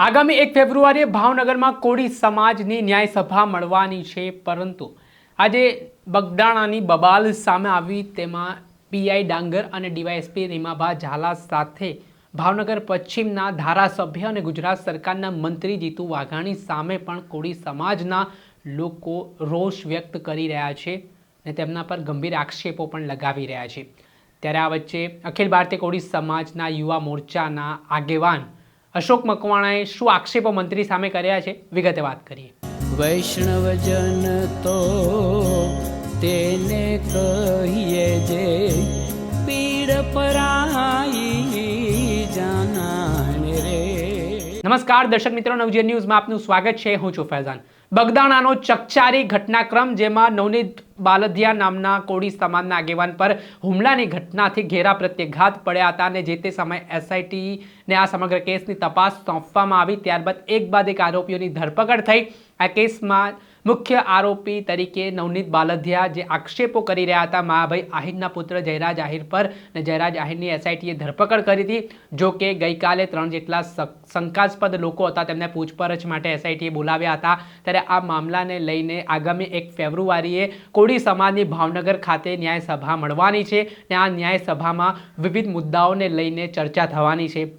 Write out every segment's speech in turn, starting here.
આગામી એક ફેબ્રુઆરીએ ભાવનગરમાં કોળી સમાજની ન્યાય સભા મળવાની છે, પરંતુ આજે બગદાણાની બબાલ સામે આવી તેમાં પીઆઈ ડાંગર અને ડીવાયએસપી રીમાભા ઝાલા સાથે ભાવનગર પશ્ચિમના ધારાસભ્ય અને ગુજરાત સરકારના મંત્રી જીતુ વાઘાણી સામે પણ કોળી સમાજના લોકો રોષ વ્યક્ત કરી રહ્યા છે અને તેમના પર ગંભીર આક્ષેપો પણ લગાવી રહ્યા છે. ત્યારે આ વચ્ચે અખિલ ભારતીય કોળી સમાજના યુવા મોરચાના આગેવાન અશોક મકવાણાએ શું આક્ષેપો મંત્રી સામે કર્યા છે? વિગતે વાત કરીએ. વૈષ્ણવજન તો તેને કહીએ જે પીડ પરાઈ જાનાને રે. નમસ્કાર દર્શક મિત્રો. નવજીવન ન્યૂઝમાં આપનું સ્વાગત છે. હું છું ફૈઝાન. બગદાણાનો ચકચારી ઘટનાક્રમ જેમાં નવનીત બાલધિયા નામના કોળી સમાજના આગેવાન પર હુમલાની ઘટનાથી ઘેરા પ્રત્યાઘાત પડ્યા હતા અને જે તે સમયે એસઆઈટીને આ સમગ્ર કેસની તપાસ સોંપવામાં આવી, ત્યારબાદ એક બાદ એક આરોપીઓની ધરપકડ થઈ. આ કેસમાં મુખ્ય આરોપી તરીકે નવનીત બાલધિયા જે આક્ષેપો કરી રહ્યા હતા મહાભાઈ આહિરના પુત્ર જયરાજ આહિર પર ને જયરાજ આહિરની એસઆઈટીએ ધરપકડ કરી હતી. જો કે ગઈકાલે ત્રણ જેટલા શંકાસ્પદ લોકો હતા તેમને પૂછપરછ માટે એસઆઈટીએ બોલાવ્યા હતા. ત્યારે આ મામલાને લઈને આગામી એક ફેબ્રુઆરીએ કોળી સમાજની ભાવનગર ખાતે ન્યાયસભા મળવાની છે અને આ ન્યાયસભામાં વિવિધ મુદ્દાઓને લઈને ચર્ચા થવાની છે.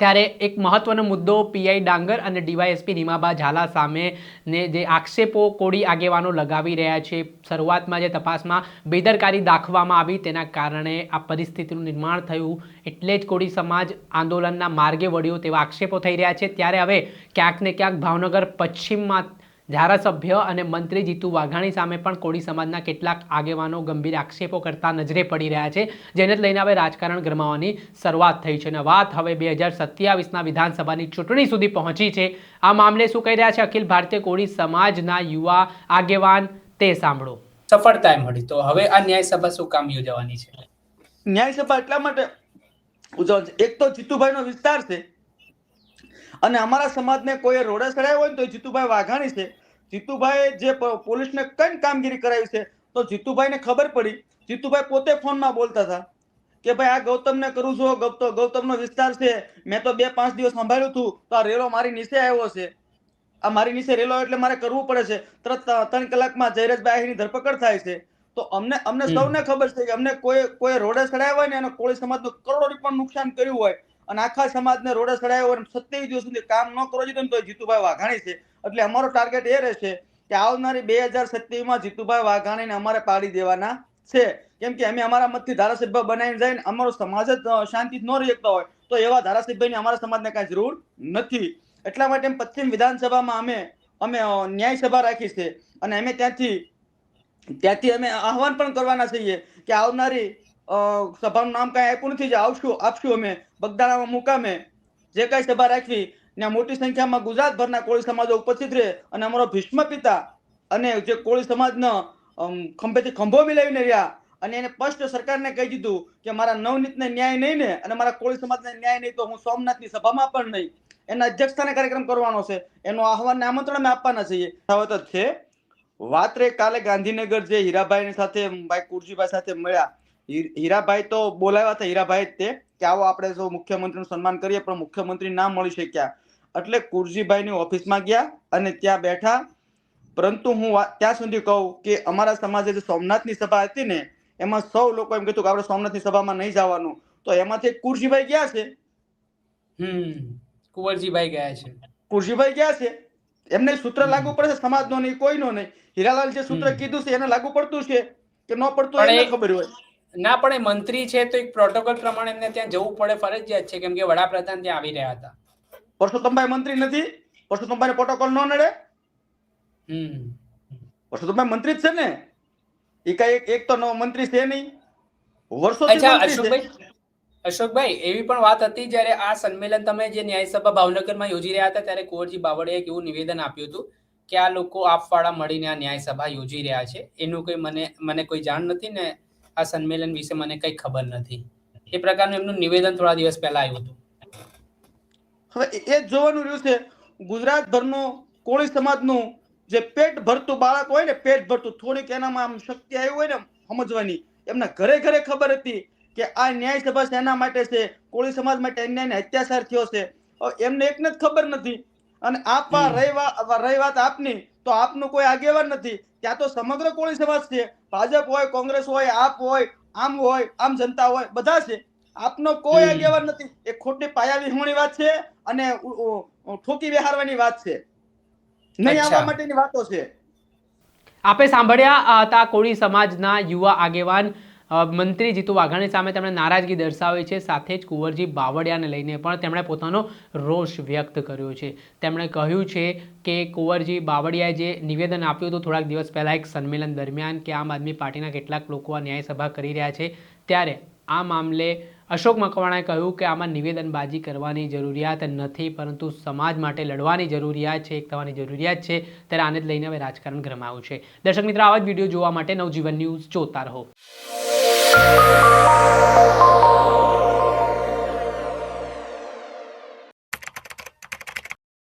ત્યારે એક મહત્વનો મુદ્દો પીઆઈ ડાંગર અને ડીવાયએસપી રીમાબા ઝાલા સામે ને જે આક્ષેપો કોળી આગેવાનો લગાવી રહ્યા છે, શરૂઆતમાં જે તપાસમાં બેદરકારી દાખવામાં આવી તેના કારણે આ પરિસ્થિતિનું નિર્માણ થયું. એટલે જ કોળી સમાજ આંદોલનના માર્ગે વળ્યો તેવા આક્ષેપો થઈ રહ્યા છે. ત્યારે હવે ક્યાંક ને ક્યાંક ભાવનગર પશ્ચિમમાં ધારાસભ્ય અને મંત્રી જીતુ વાઘાણી સામે પણ કોળી સમાજના કેટલાક આગેવાનો ગંભીર આક્ષેપો કરતા નજરે પડી રહ્યા છે જેને જ લઈને હવે રાજકારણ ગરમાવાની શરૂઆત થઈ છે. અને વાત હવે બે હજાર સત્યાવીસના વિધાનસભાની ચૂંટણી સુધી પહોંચી છે. આ મામલે શું કહી રહ્યા છે અખિલ ભારતીય કોળી સમાજના યુવા આગેવાન તે સાંભળો. સફળતા મળી. તો હવે આ ન્યાયસભા શું કામ યોજવાની છે? ન્યાયસભા એટલા માટે એક તો જીતુભાઈનો વિસ્તાર છે અને અમારા સમાજને કોઈ રોડે ચડાવ્યો હોય ને તો જીતુભાઈ વાઘાણી છે. જીતુભાઈ જે પોલીસને કઈ કામગીરી કરાવી છે તો જીતુભાઈને ખબર પડી. જીતુભાઈ પોતે ફોનમાં બોલતા હતા કે ભાઈ આ ગૌતમને કરું છું ગૌતમ ગૌતમનો વિસ્તાર છે. મેં તો બે પાંચ દિવસ સંભાળ્યું હતું તો આ રેલો મારી નીચે આવ્યો છે. આ મારી નીચે રેલો એટલે મારે કરવું પડે છે. તરત ત્રણ કલાકમાં જયરાજભાઈ અહીંની ધરપકડ થાય છે. તો અમને અમને સૌને ખબર છે કે અમને કોઈ કોઈ રોડે ચડાવ્યા હોય ને અને કોળી સમાજનું કરોડો રૂપિયા નુકસાન કર્યું હોય અને આખા સમાજને રોડે ચડાવ્યો અને સત્યાવીસ દિવસ સુધી કામ ન કરો જોઈએ તો જીતુભાઈ વાઘાણી છે. એટલે અમારો ટાર્ગેટ એ રહેશે કે આવનારી બે હજાર સત્યાવીસમાં જીતુભાઈ વાઘાણીને અમારે પાડી દેવાના છે. કેમ કે અમે અમારા મતથી ધારાસભ્ય બનાવીને જાય ને અમારો સમાજ જ શાંતિ ન રહી હોય, તો એવા ધારાસભ્યની અમારા સમાજને કાંઈ જરૂર નથી. એટલા માટે પશ્ચિમ વિધાનસભામાં અમે અમે ન્યાય સભા રાખી છે. અને અમે ત્યાંથી ત્યાંથી અમે આહવાન પણ કરવાના છીએ કે આવનારી સભાનું નામ કાંઈ આપ્યું નથી જે આવશું, આપશું અમે, બગદાણામાં મુકામે. જે કાંઈ સભા રાખવી, ત્યાં મોટી સંખ્યામાં ગુજરાતભરના કોળી સમાજો ઉપસ્થિત રહે અને અમારો ભીષ્મ પિતા અને જે કોળી સમાજનો ખંભેથી ખંભો મિલાવીને રહ્યા અને એને સ્પષ્ટ સરકારને કહી દીધું કે મારા નવનીતને ન્યાય નહીં ને અને મારા કોળી સમાજને ન્યાય નહીં તો હું સોમનાથની સભામાં પણ નહીં. એના અધ્યક્ષસ્થાને કાર્યક્રમ કરવાનો છે. એનું આહવાન આમંત્રણ અમે આપવાના છીએ. છે. વાત રે કાલે ગાંધીનગર જે હીરાભાઈ સાથે ભાઈ કુરજીભાઈ સાથે મળ્યા. હીરાભાઈ તો બોલાવ્યા હતા હીરાભાઈ તે કે આવો આપણે જો મુખ્યમંત્રીનું સન્માન કરીએ પણ મુખ્યમંત્રી ના મળી શક્યા. એટલે કુરજીભાઈની ઓફિસમાં ગયા અને ત્યાં બેઠા. પરંતુ હું ત્યાં સુધી કહું કે અમારા સમાજે જે સોમનાથની સભા હતી ને એમાં સૌ લોકો એમ કીધું કે આપણે સોમનાથની સભામાં નહીં જવાનું. તો એમાંથી કુરજીભાઈ ગયા છે. હમ કુંવરજીભાઈ ગયા છે. કુરજીભાઈ ગયા છે. એમને સૂત્ર લાગુ પડે છે સમાજનો નહીં કોઈનો નહીં. હીરાલાલ જે સૂત્ર કીધું છે એને લાગુ પડતું છે કે ન પડતું એને ખબર હોય. ના પણ એ મંત્રી છે તો એક પ્રોટોકોલ પ્રમાણે એમને ત્યાં જવું પડે ફરજિયાત છે કેમ કે વડાપ્રધાન ત્યાં આવી રહ્યા હતા. પરસોત્તમભાઈ મંત્રી નથી. પરસોત્તમભાઈ પ્રોટોકોલ ન નડે. હમ. પરસોત્તમભાઈ મંત્રી જ છે ને. એ કઈ એક તો મંત્રી છે નહીં. વર્ષો અચ્છા અશોકભાઈ અશોકભાઈ એવી પણ વાત હતી જ્યારે આ સંમેલન તમે જે ન્યાયસભા ભાવનગરમાં યોજી રહ્યા હતા ત્યારે કુંવરજી બાવળીએ એક એવું નિવેદન આપ્યું હતું કે આ લોકો આપવાળા મળીને આ ન્યાયસભા યોજી રહ્યા છે. એનું કોઈ મને મને કોઈ જાણ નથી ને આ સંમેલન વિશે મને કઈ ખબર નથી. એ પ્રકારનું એમનું નિવેદન થોડા દિવસ પહેલા આવ્યું હતું. હવે એ જ જોવાનું રહ્યું છે ગુજરાત ભરનું કોળી સમાજનું જે પેટ ભરતું બાળક હોય ને પેટ ભરતું થોડીક એનામાં આમ શક્તિ આવી હોય ને સમજવાની એમના ઘરે ઘરે ખબર હતી કે આ ન્યાય સભા શેના માટે છે કોળી સમાજ માટે અન્યાય અત્યાચાર થયો છે. એમને એકને જ ખબર નથી. અને આપવા રહી વાત આપની તો આપનું કોઈ આગેવાન નથી. ત્યાં તો સમગ્ર કોળી સમાજ છે. ભાજપ હોય કોંગ્રેસ હોય આપ હોય આમ હોય આમ જનતા હોય બધા છે. આપનો કોઈ આગેવાન નથી. એ ખોટી પાયા વિહોણી વાત છે અને ઠોકી વિહારવાની વાત છે. નહીં. આવવા માટેની વાતો છે. આપે સાંભળ્યા આ હતા કોળી સમાજના યુવા આગેવાન મંત્રી જીતુ વાઘાણી સામે તેમણે નારાજગી દર્શાવી છે. સાથે જ કુંવરજી બાવળિયાને લઈને પણ તેમણે પોતાનો રોષ વ્યક્ત કર્યો છે. તેમણે કહ્યું છે કે કુંવરજી બાવળિયાએ જે નિવેદન આપ્યું હતું થોડાક દિવસ પહેલાં એક સંમેલન દરમિયાન કે આમ આદમી પાર્ટીના કેટલાક લોકો આ ન્યાય સભા કરી રહ્યા છે, ત્યારે આ મામલે અશોક મકવાણાએ કહ્યું કે આમાં નિવેદનબાજી કરવાની જરૂરિયાત નથી, પરંતુ સમાજ માટે લડવાની જરૂરિયાત છે, એક થવાની જરૂરિયાત છે, ત્યારે આને જ લઈને હવે રાજકારણ ગરમાયું છે. દર્શક મિત્રો, આવા જ વીડિયો જોવા માટે નવજીવન ન્યૂઝ જોતા રહો. Oh.